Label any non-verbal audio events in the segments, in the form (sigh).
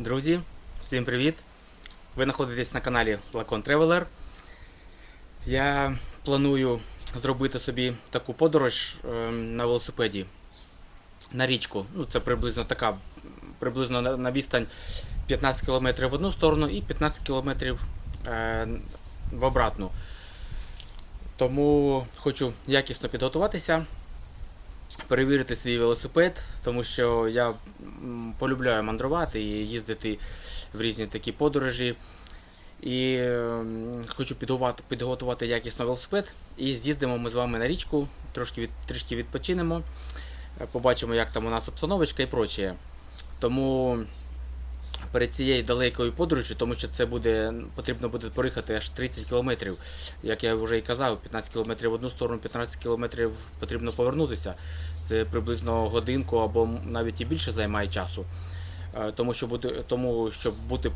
Друзі, всім привіт! Ви знаходитесь на каналі Lacon Traveler. Я планую зробити собі таку подорож е, на велосипеді на річку. Ну, це приблизно така, приблизно на, на відстань 15 км в одну сторону і 15 км е, в обратну. Тому хочу якісно підготуватися, перевірити свій велосипед, тому що я полюбляю мандрувати і їздити в різні такі подорожі. І хочу підготувати, підготувати якісно велосипед. І з'їздимо ми з вами на річку, трошки від, трішки відпочинемо, е, побачимо, як там у нас обстановочка і прочее. Тому перед цією далекою подорожю, тому що це буде потрібно буде проїхати аж 30 кілометрів. Як я вже і казав, 15 кілометрів в одну сторону, 15 кілометрів потрібно повернутися. Це приблизно годинку або навіть і більше займає часу. Е, Тому що бути, тому, щоб бути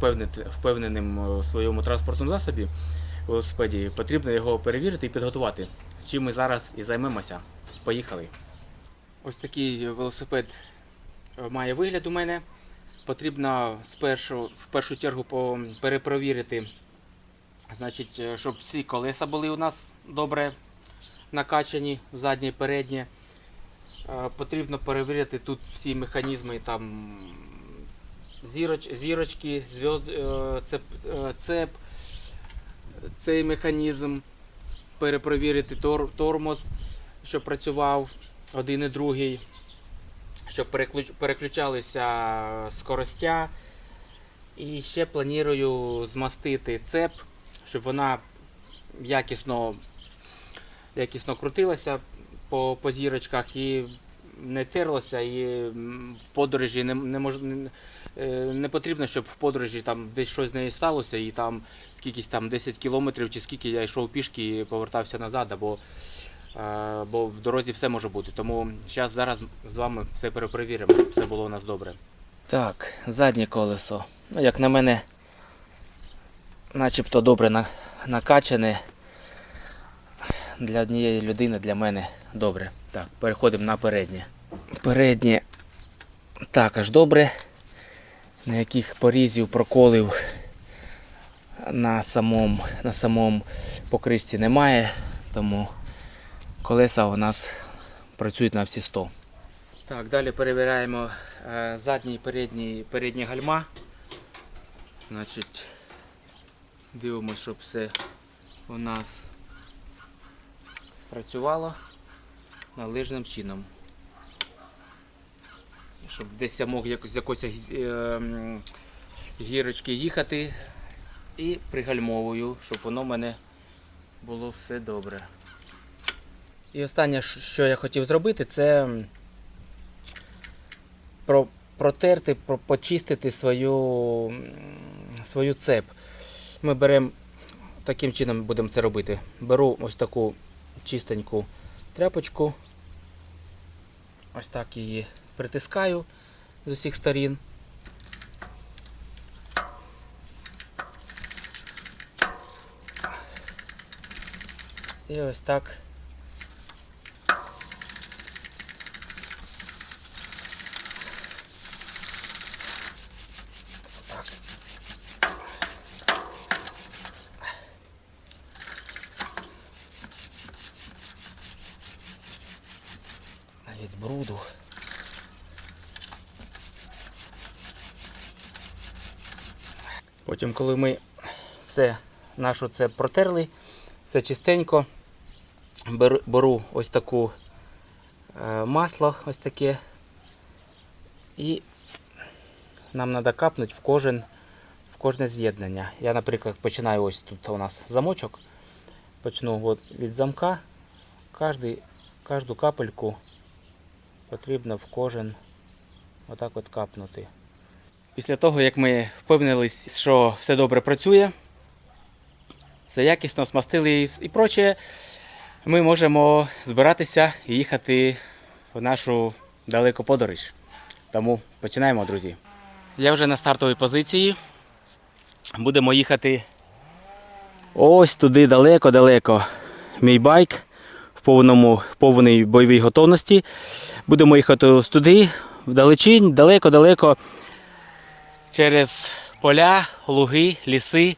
впевненим в своєму транспортному засобі велосипеді, потрібно його перевірити і підготувати. Чим ми зараз і займемося. Поїхали. Ось такий велосипед е, має вигляд у мене. Потрібно спершу, в першу чергу перепровірити, значить, е, щоб всі колеса були у нас добре накачані, заднє і переднє. Е, Потрібно перевірити тут всі механізми, там зіроч, зірочки, зв'язд, е, цеп, цеп, цей механізм, перепровірити тор, тормоз, щоб працював один і другий, щоб переключ, переключалися скоростя. І ще планую змастити цеп, щоб вона якісно, якісно крутилася по, по зірочках і не терлося, і в подорожі не, не, мож, не, е, не потрібно, щоб в подорожі там десь щось з нею сталося, і там скількись там 10 кілометрів чи скільки я йшов пішки і повертався назад, або, бо в дорозі все може бути. Тому зараз зараз з вами все перепровіримо, щоб все було у нас добре. Так, заднє колесо. Ну, як на мене, начебто добре накачане. Для однієї людини, для мене добре. Так, переходимо на переднє. Переднє також добре. Ніяких порізів, проколів на самому, на самому покришці немає, тому колеса у нас працюють на всі 100. Так, далі перевіряємо е, задні і передні, передні гальма. Значить, дивимося, щоб все у нас працювало належним чином. Щоб десь я мог якось з якоїсь е, гірочки їхати і пригальмовую, щоб воно в мене було все добре. І останнє, що я хотів зробити, це про, протерти, про, почистити свою, свою цеп. Ми беремо таким чином будемо це робити. Беру ось таку чистеньку тряпочку. Ось так її притискаю з усіх сторін. І ось. Так. Від бруду. Потім, коли ми все нашу це протерли, все чистенько, беру, ось таку е, масло, ось таке, і нам треба капнути в кожен, в кожне з'єднання. Я, наприклад, починаю ось тут у нас замочок. Почну от від замка. Кожний, кожну капельку потрібно в кожен отак от капнути. Після того, як ми впевнились, що все добре працює, все якісно смастили і, проче, ми можемо збиратися і їхати в нашу далеку подорож. Тому починаємо, друзі. Я вже на стартовій позиції. Будемо їхати ось туди далеко-далеко. Мій байк в повному, в повній бойовій готовності. Будемо їхати ось туди, вдалечінь, далеко-далеко. Через поля, луги, ліси.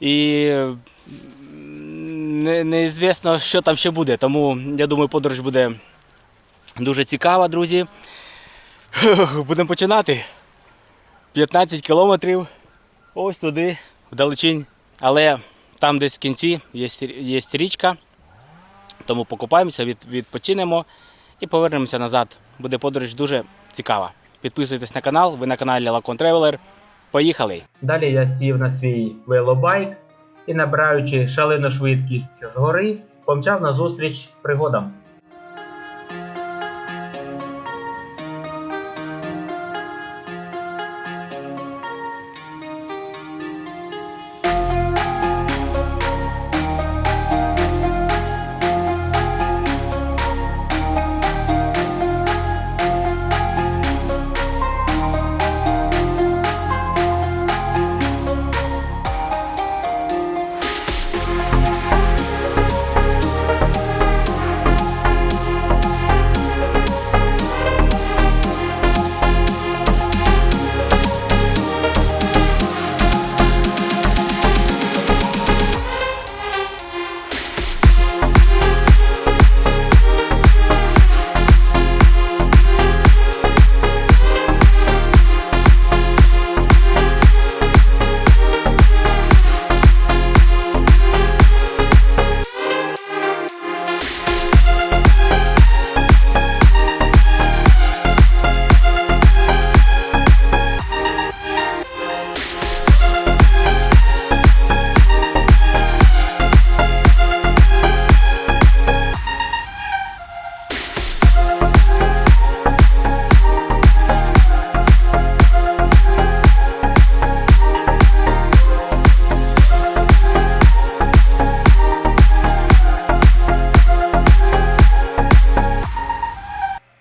І не, неізвісно, що там ще буде. Тому я думаю, подорож буде дуже цікава, друзі. (laughs) Будемо починати. 15 кілометрів ось туди, вдалечінь. Але там десь в кінці є, є річка. Тому покупаємося, від, відпочинемо і повернемося назад. Буде подорож дуже цікава. Підписуйтесь на канал, ви на каналі Лакон Traveler. Поїхали! Далі я сів на свій велобайк і, набираючи шалену швидкість згори, помчав назустріч пригодам.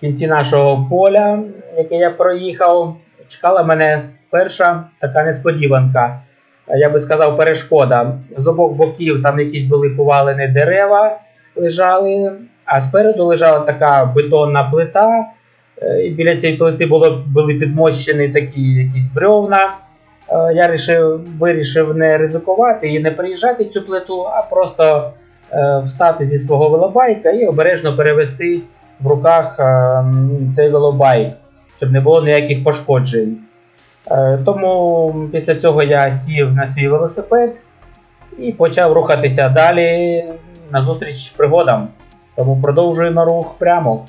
Кінці нашого поля, яке я проїхав, чекала мене перша така несподіванка. Я би сказав, перешкода. З обох боків там якісь були повалені дерева лежали, а спереду лежала така бетонна плита. е, І біля цієї плити було, були підмощені такі якісь бревна. Е, Я рішив, вирішив не ризикувати і не приїжджати цю плиту, а просто е, встати зі свого велобайка і обережно перевести в руках е, цей велобайк, щоб не було ніяких пошкоджень. Е, Тому після цього я сів на свій велосипед і почав рухатися далі назустріч пригодам. Тому продовжуємо рух прямо.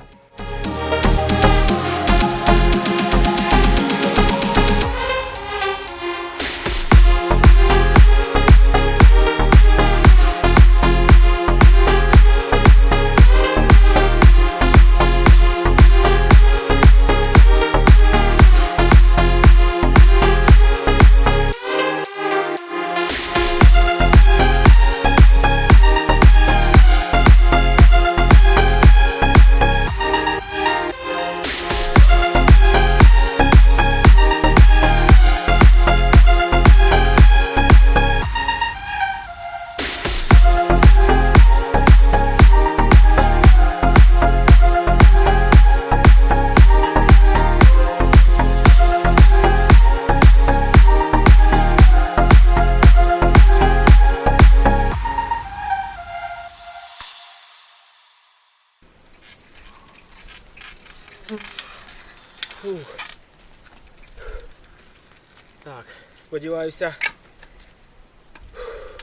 Сподіваюся,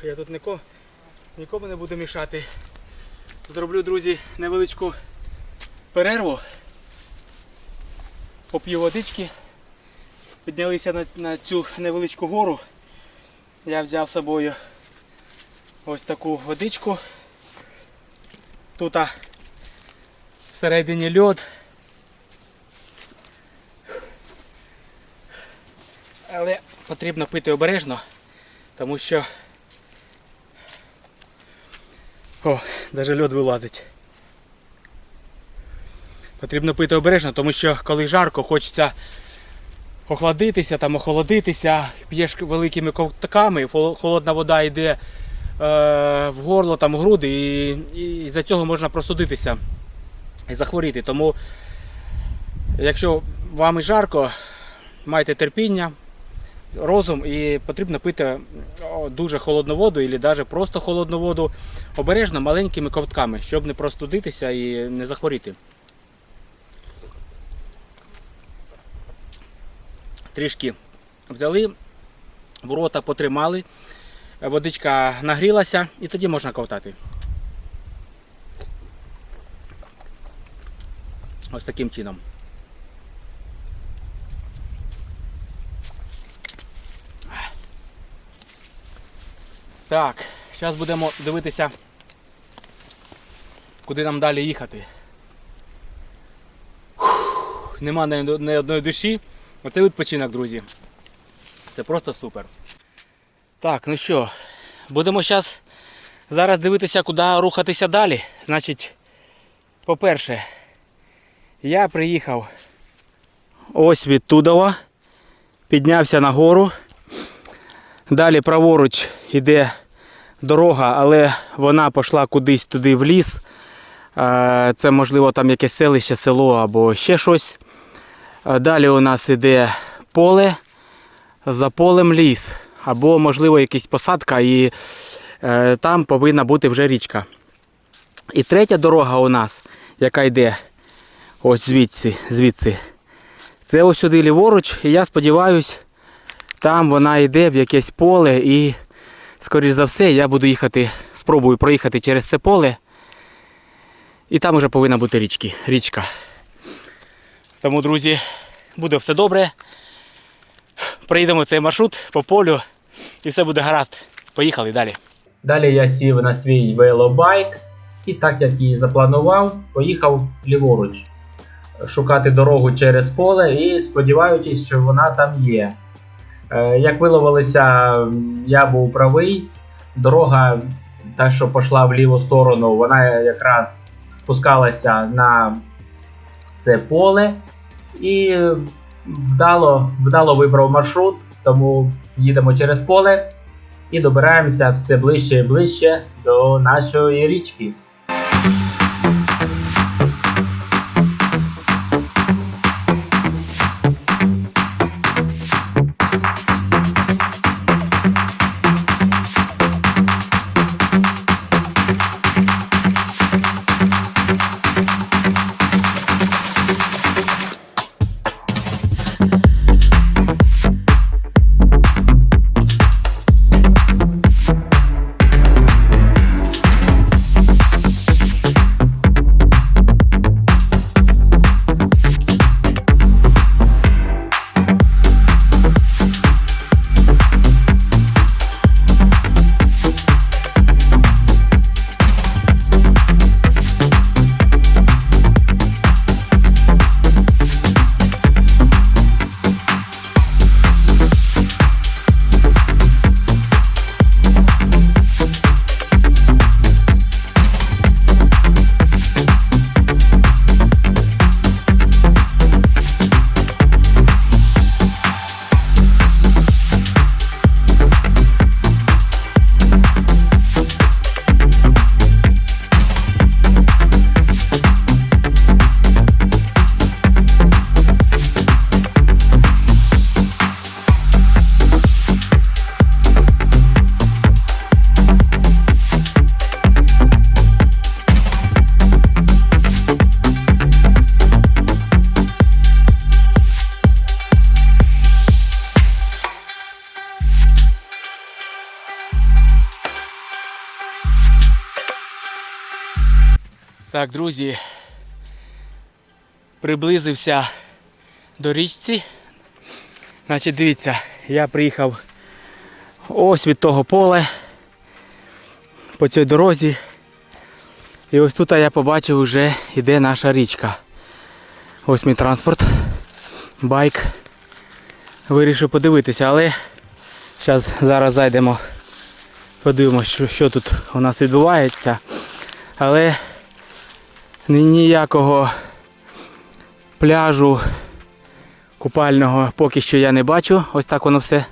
я тут нікого, нікому не буду мішати. Зроблю, друзі, невеличку перерву. Поп'ю водички. Піднялися на, на цю невеличку гору. Я взяв з собою ось таку водичку. Тут всередині льод. Але потрібно пити обережно, тому що. О, навіть льод вилазить. Потрібно пити обережно, тому що коли жарко, хочеться охладитися, там охолодитися, п'єш великими ковтками, холодна вода йде е, в горло, там в груди, і, і за цього можна простудитися і захворіти. Тому, якщо вам і жарко, майте терпіння, розум і потрібно пити дуже холодну воду, або навіть просто холодну воду обережно маленькими ковтками, щоб не простудитися і не захворіти. Трішки взяли, в рота потримали, водичка нагрілася і тоді можна ковтати. Ось таким чином. Так, зараз будемо дивитися, куди нам далі їхати. Фух, Нема ні одної душі. Оце відпочинок, друзі. Це просто супер. Так, ну що, будемо зараз зараз дивитися, куди рухатися далі. Значить, по-перше, я приїхав ось від Тудова, піднявся на гору. Далі праворуч йде дорога, але вона пішла кудись туди в ліс. Е, Це можливо там якесь селище, село або ще щось. Е, Далі у нас йде поле, за полем ліс. Або, можливо, якась посадка, і е, там повинна бути вже річка. І третя дорога у нас, яка йде ось звідси, звідси. Це ось сюди ліворуч, і я сподіваюся, там вона йде в якесь поле і, скоріш за все, я буду їхати, спробую проїхати через це поле. І там вже повинна бути річки, річка. Тому, друзі, буде все добре. Проїдемо цей маршрут по полю і все буде гаразд. Поїхали далі. Далі я сів на свій велобайк і так як і запланував, поїхав ліворуч шукати дорогу через поле і сподіваючись, що вона там є. Е, Як виловилося, я був правий. Дорога, та, що пішла в ліву сторону, вона якраз спускалася на це поле і вдало, вдало вибрав маршрут, тому їдемо через поле і добираємося все ближче і ближче до нашої річки. Так, друзі, приблизився до річці. Значить, дивіться, я приїхав ось від того поля по цій дорозі. І ось тут я побачив вже йде наша річка. Ось мій транспорт, байк. Вирішив подивитися, але зараз, зараз зайдемо, подивимося, що, що тут у нас відбувається. Але ніякого пляжу купального поки що я не бачу. Ось так воно все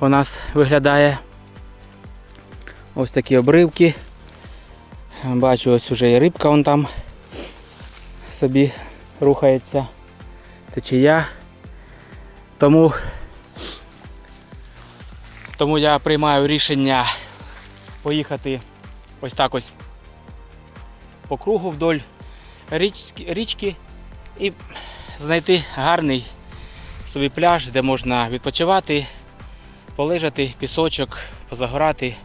у нас виглядає. Ось такі обривки. Бачу, ось уже і рибка вон там собі рухається. Течія. Тому Тому я приймаю рішення поїхати ось так ось по кругу вдоль річки, і знайти гарний собі пляж, де можна відпочивати, полежати, пісочок, позагорати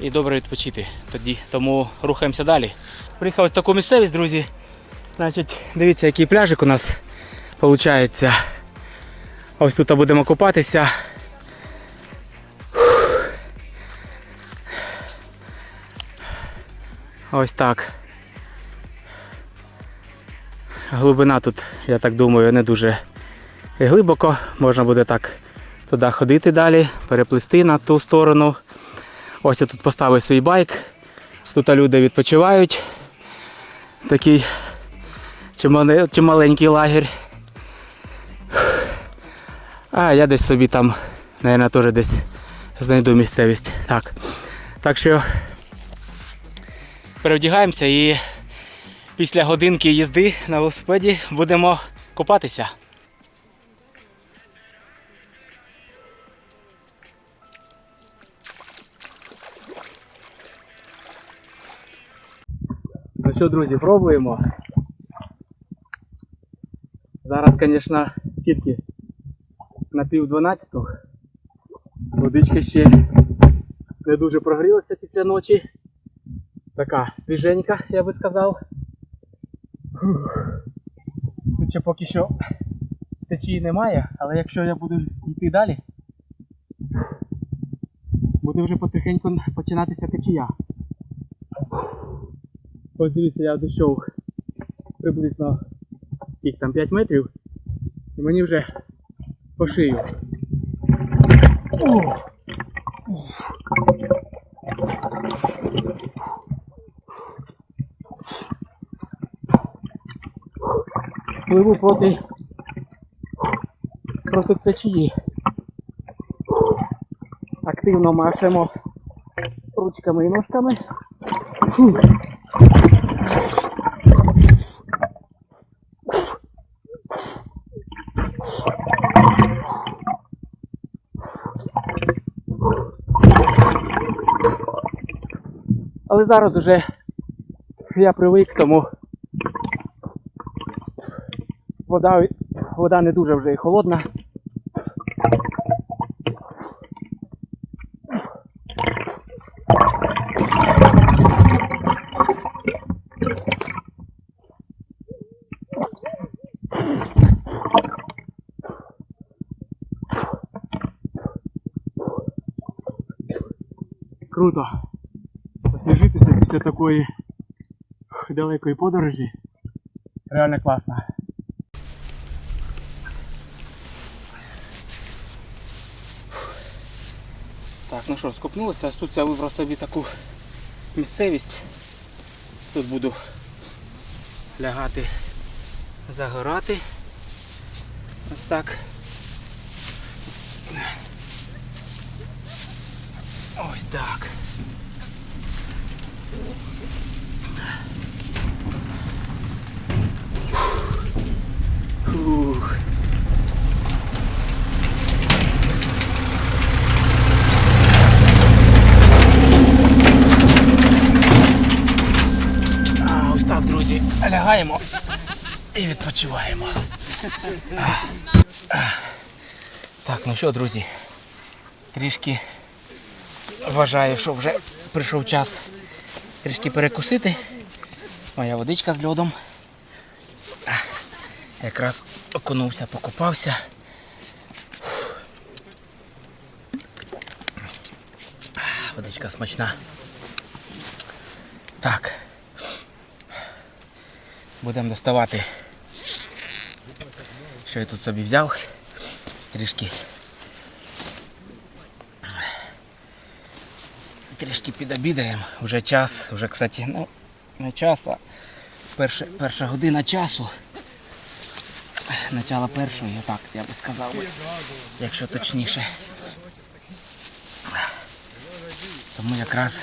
і добре відпочити тоді. Тому рухаємося далі. Приїхав в таку місцевість, друзі. Значить, дивіться, який пляжик у нас виходить. Ось тут будемо купатися. Ось так. Глибина тут, я так думаю, не дуже глибоко. Можна буде так туди ходити далі, переплисти на ту сторону. Ось я тут поставив свій байк. Тут люди відпочивають. Такий чималенький лагерь. А я десь собі там, мабуть, теж десь знайду місцевість. Так. Так що перевдягаємося і після годинки їзди на велосипеді будемо купатися. Ну що, друзі, пробуємо. Зараз, звісно, скільки? На пів дванадцяту. Водичка ще не дуже прогрілася після ночі. Така свіженька, я би сказав. Тут ще поки що течії немає, але якщо я буду йти далі, буде вже потихеньку починатися течія. Ось дивіться, я дійшов приблизно їх там 5 метрів, і мені вже по шию. Ух. Пливу проти проти течії. Активно машемо ручками і ножками. Фух. Але зараз уже я привик, тому вода, вода не дуже вже і холодна. Круто освіжитися після такої далекої подорожі. Реально класно. Так, ну що, скупнулося, ось тут я вибрав собі таку місцевість. Тут буду лягати, загорати. Ось так. Ось так. Фух. А, ось так, лягаємо і відпочиваємо. Так, ну що, друзі, трішки вважаю, що вже прийшов час трішки перекусити. Моя водичка з льодом. Якраз окунувся, покупався. Водичка смачна. Так. Будемо доставати. Що я тут собі взяв. Трішки. Трішки підобідаємо. Вже час, вже, кстати, ну, не час, а перша, перша година часу. Начало першої, так, я би сказав, якщо точніше. Тому якраз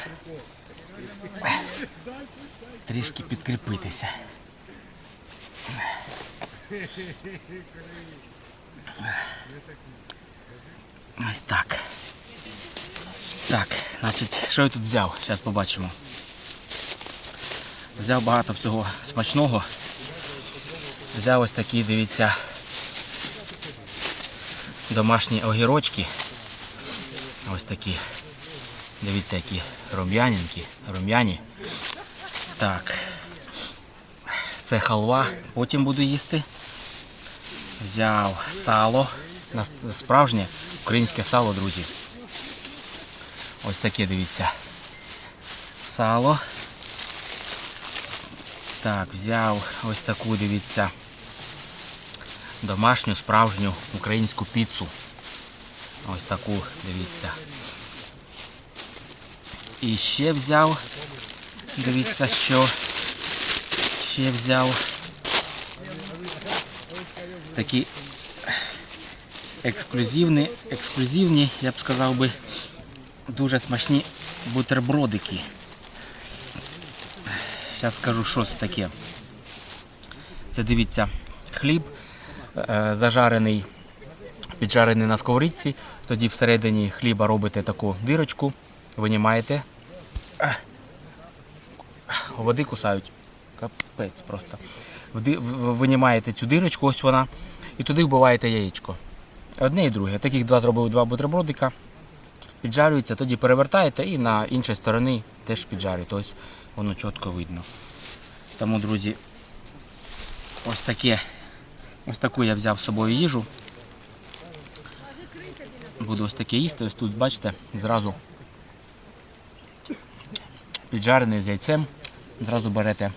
трішки підкріпитися. Ось так. Так, значить, що я тут взяв? Зараз побачимо. Взяв багато всього смачного. Взяв ось такі, дивіться, домашні огірочки. Ось такі. Дивіться, які рум'яненькі, рум'яні. Так. Це халва, потім буду їсти. Взяв сало. Справжнє українське сало, друзі. Ось таке, дивіться. Сало. Так, взяв ось таку, дивіться, домашню справжню українську піцу. Ось таку, дивіться. І ще взяв, дивіться, що ще взяв такі ексклюзивні, ексклюзивні, я б сказав би, дуже смачні бутербродики. Зараз скажу, що це таке. Це дивіться, хліб е, зажарений, піджарений на сковорідці. Тоді всередині хліба робите таку дирочку, винімаєте. Води кусають. Капець просто. Винімаєте цю дирочку, ось вона, і туди вбиваєте яєчко. Одне і друге. Таких два зробив два бутербродика. Піджарюється, тоді перевертаєте і на іншій стороні теж піджарюєте. Ось воно чітко видно. Тому, друзі, ось таке. Ось таку я взяв з собою їжу. Буду ось таке їсти. Ось тут, бачите, зразу піджарений з яйцем. Зразу берете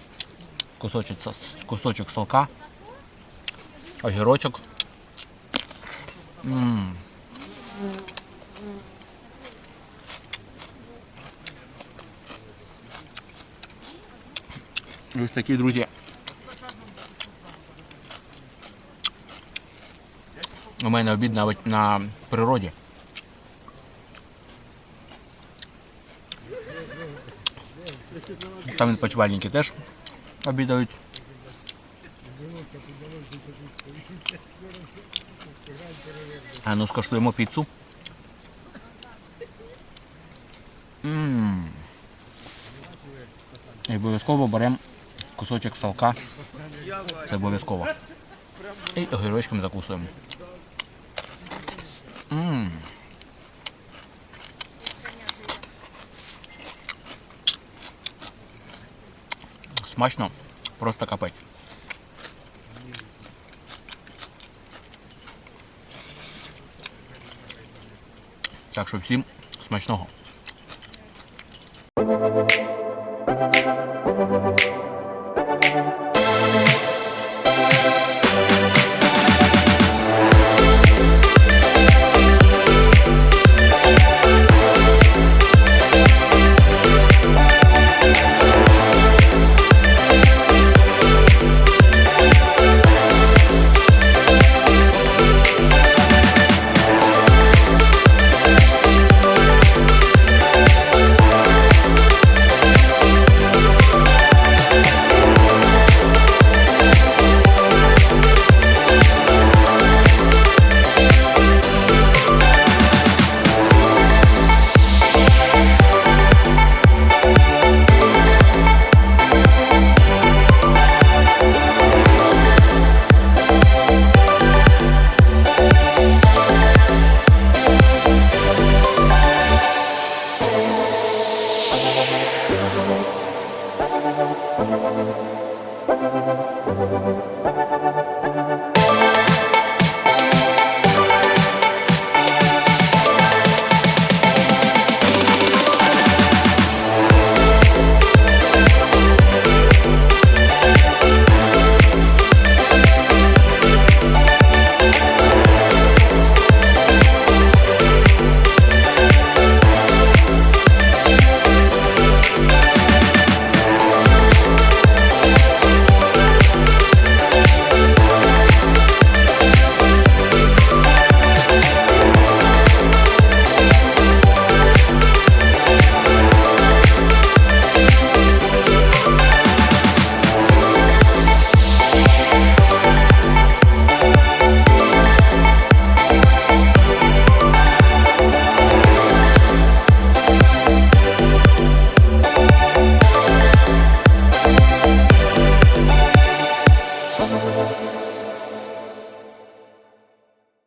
кусочок, сос- кусочок салка, огірочок. М. Ось такі, друзі. У мене обід навіть на природі. Там відпочивальники теж обідають. А ну скуштуємо піцу. І обов'язково беремо кусочок салка. Це обов'язково. І огірочком закусуємо. Смачно, просто капець. Так що всім смачного.